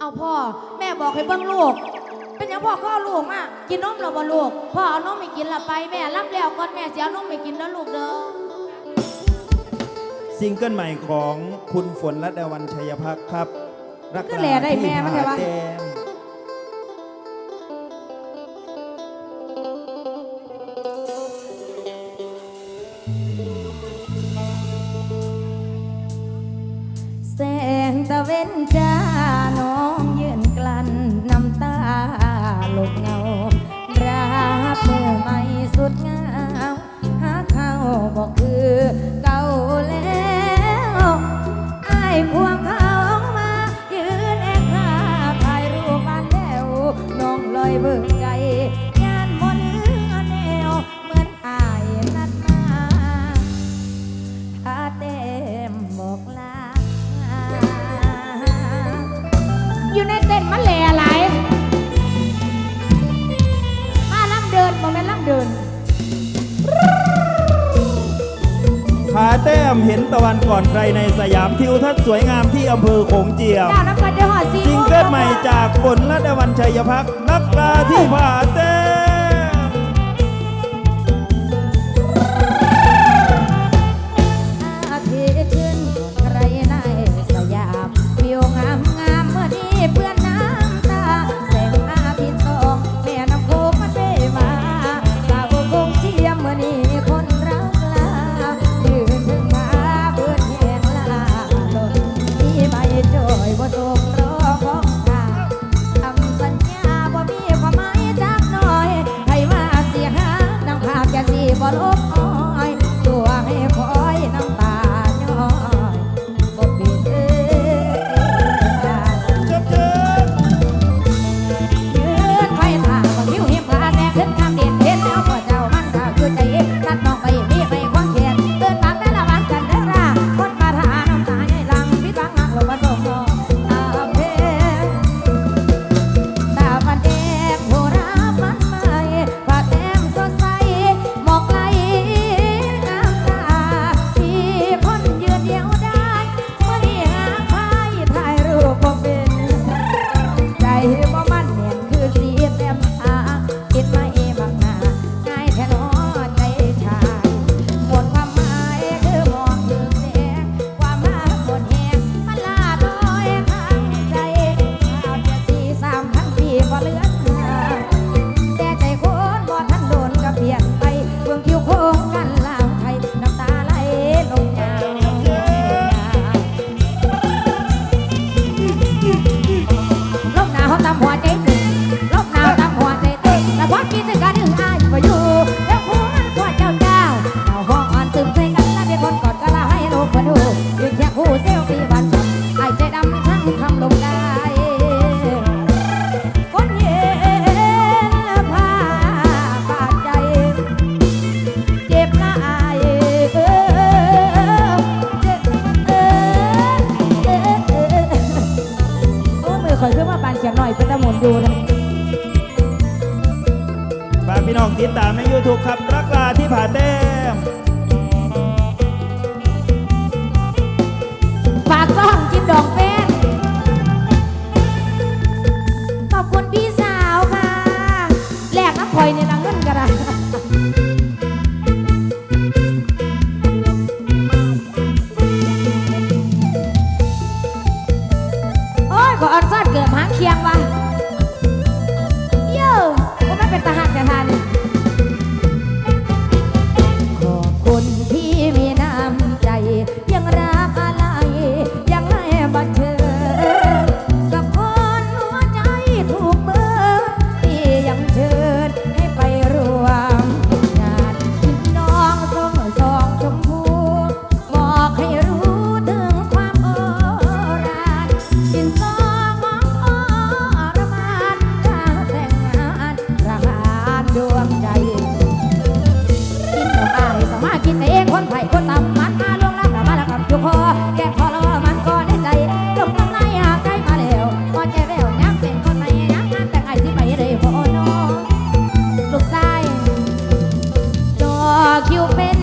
เอาพ่อแม่บอกให้เบิ้งลูก เป็นอย่างพ่อก็อลูกมากินนมเราบ่ลูกพ่อเอานมไม่กินละไปแม่รับแล้วก่อนแม่เสียนมไม่กินแล้วลูกเด้อซิงเกิลใหม่ของคุณฝนรัตดาวันชัยพักครับ รักกาแหล่ได้แม่มัแต่ว่ด สวยงามที่อำเภอโขงเจียมซิงเกิลใหม่จากฝนรัตวันชัยพักนักลาที่ผาเต้ oh. Welcome. joven.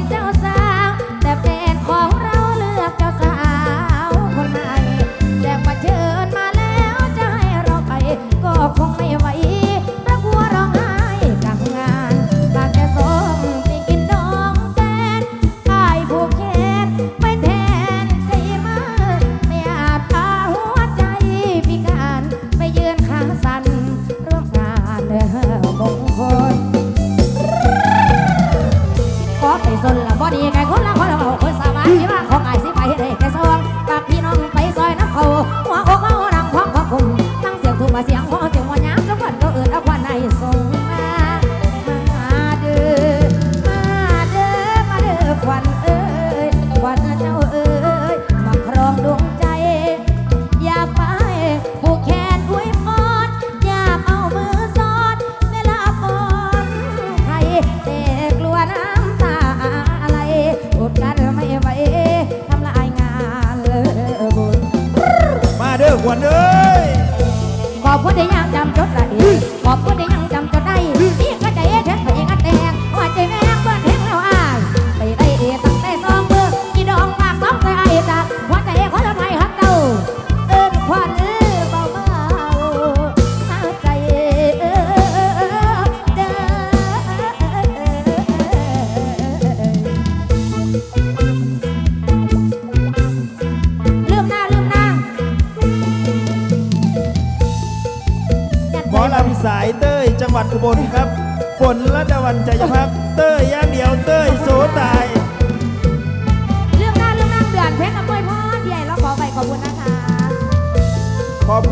บอกผู้ใดยังจำกัน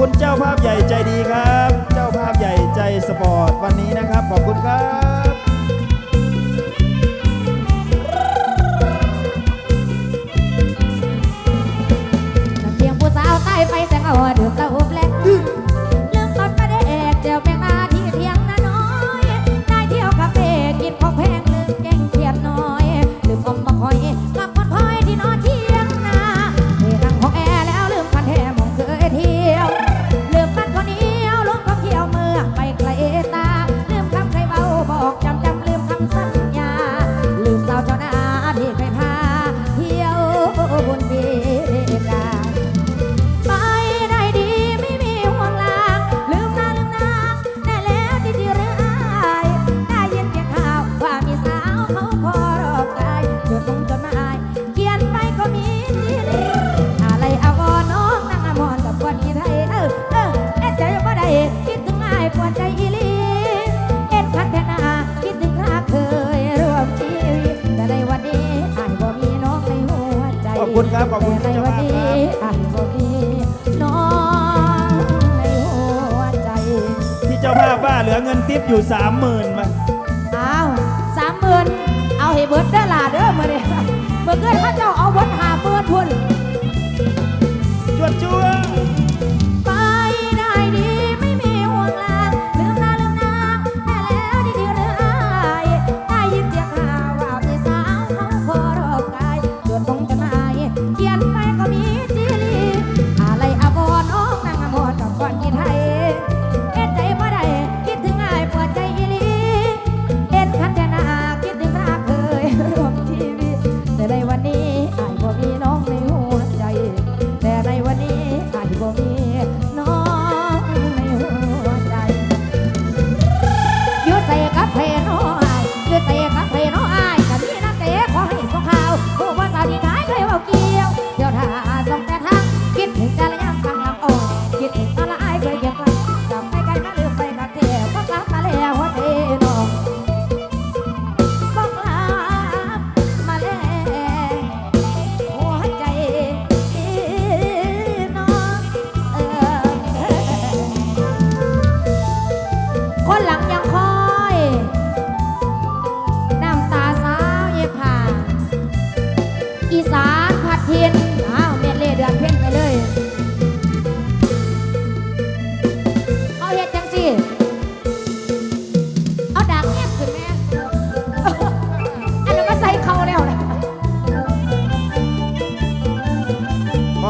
คุณเจ้าภาพใหญ่ใจดีครับ เจ้าภาพใหญ่ใจสปอร์ตวันนี้นะครับ ขอบคุณครับ ณครับ ขอบคุณที่จมครับพี่เจ้าภาพว่าเหลือเงินทิปอยู่สามหมื่นมาอ้าวสามหมื่นเอาให้เบิร์ดเด้อล่ะเด้อมาเนี่ยเมื่อเกิดถ้าเจ้าเอาเบิร์ดหาเบิร์ดพุ่นจวดจ้วง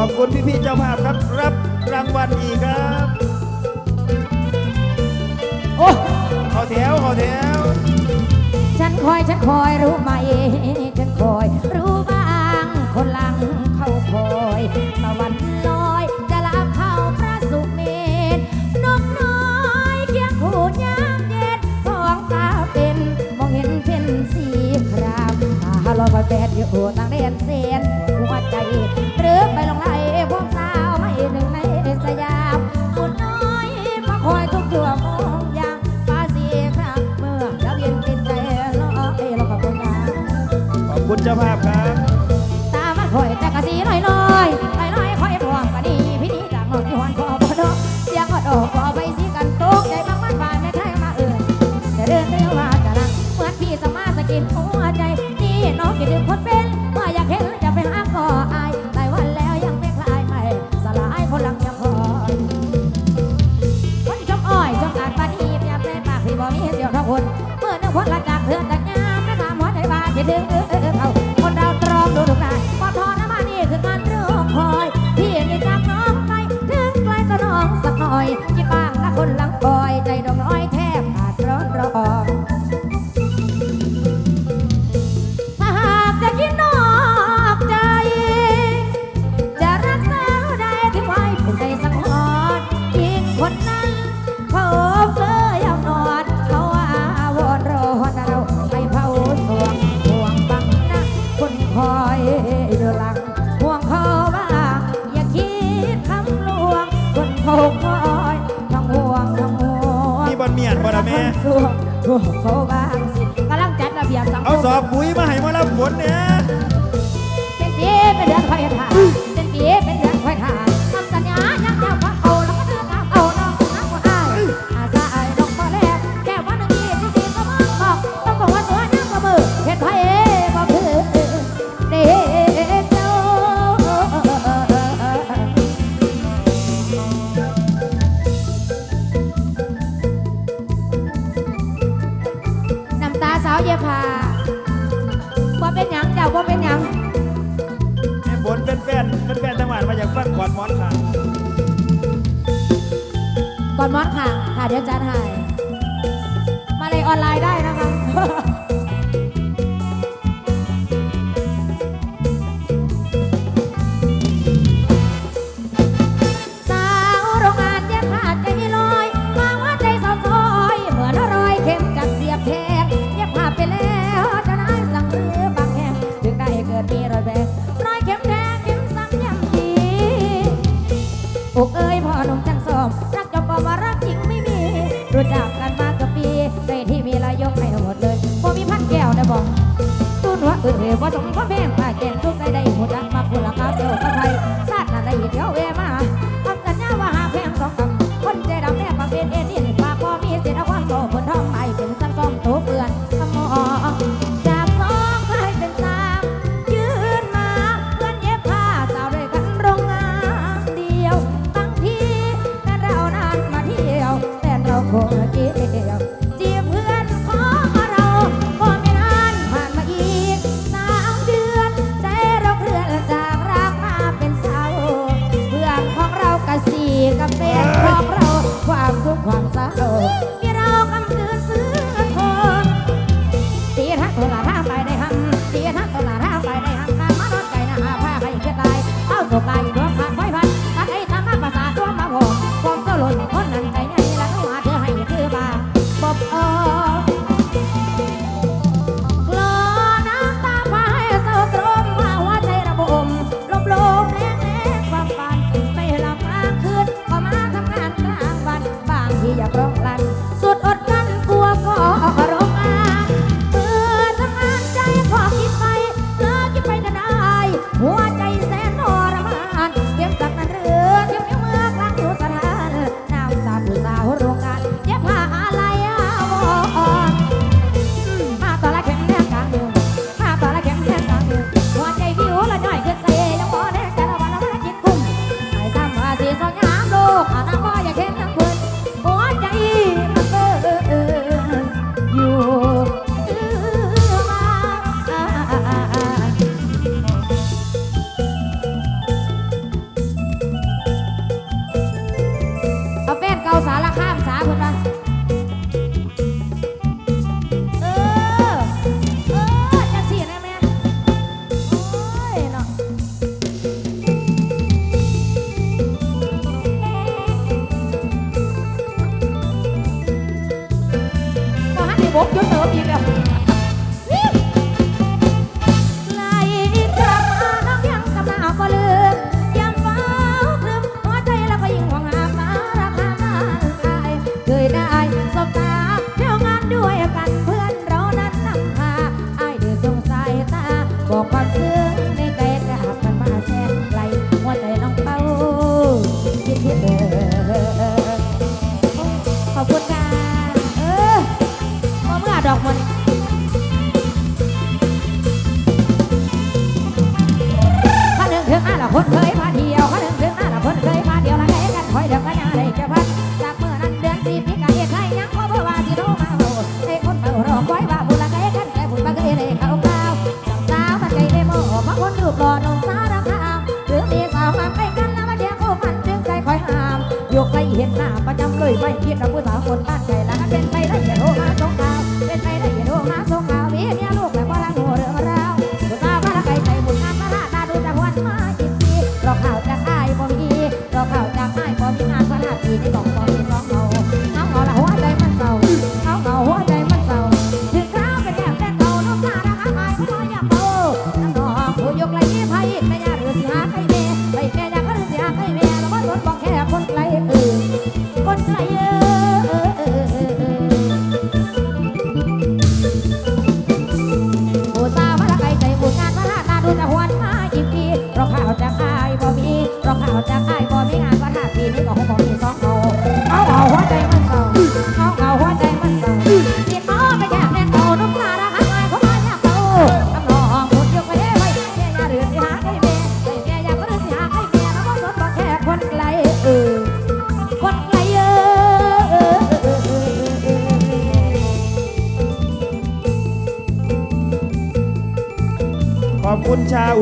ขอบคุณพี่ๆเจ้าภาพครับ รับรางวัลอีกครับโอ้ขอแถวขอแถว ฉันคอยฉันคอยรู้ไหม ฉันคอยรู้บ้างคนหลังเขาคอยมาวันลอยจะลาเข้าพระสุเมนนกน้อยเคียงหูยามเย็นของตาเป็นมองเห็นเป็นสีครามตาลอยไปแปดอยู่ต่างแดนเซียนหัวใจหรือ จ้าภาพครับ มียนบ่ละแม่เขาบางสิกำลังจัดระเบียบสังคมเอาสอบปุ๋ยมาให้มารับฝนเนี่ยเป็นปีเป็นเดือนคอยถ่าเป็นปีเป็นเดือนาวเยพาว่าเป็นยังเจ้าว่าเป็นยังแม่ฝนเป็นแฟนเป็นแฟนทั้งหมดมาจากฟังก่อนมอนค่ะก่อนมอนค่ะค่ะเดี๋ยวจัถ่ายมาเลยออนไลน์ได้นะคะ กเอ้ยพ่อน้องจังสองรักจบปอมารักจริงไม่มีรู้จักกันมากว่าปีในที่มีลายยกให้หมดเลยพ่มีพันแก้วนะบอกตุ้นว่าเอ้อพ่าสมก็แม่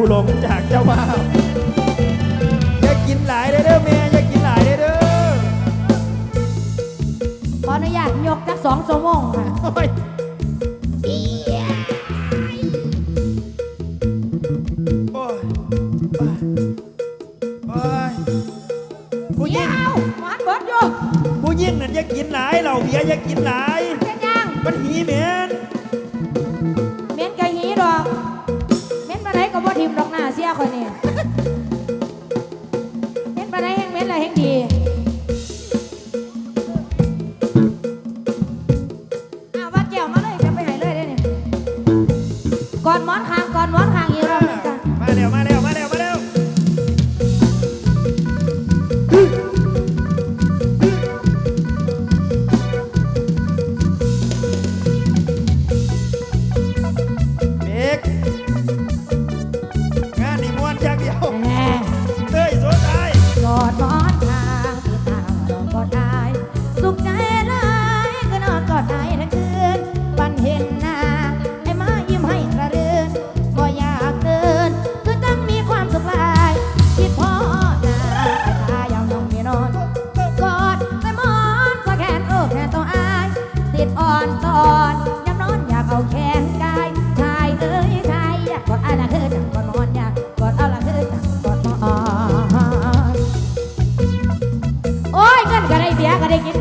หลงจากเจ้าภาพอย่ากินหลายเด้อเมียอย่ากินหลายเด้อขออนุญาตยกจักสองชั่โมงค่ะอ้ยโอ้ยโอ้ยผู้ยิ่งเบี้ยนอย่ากินหลายเหล่าเบียอย่ากินหลาย เป็นยังมันหีเหม็น เสียก็ได้กิน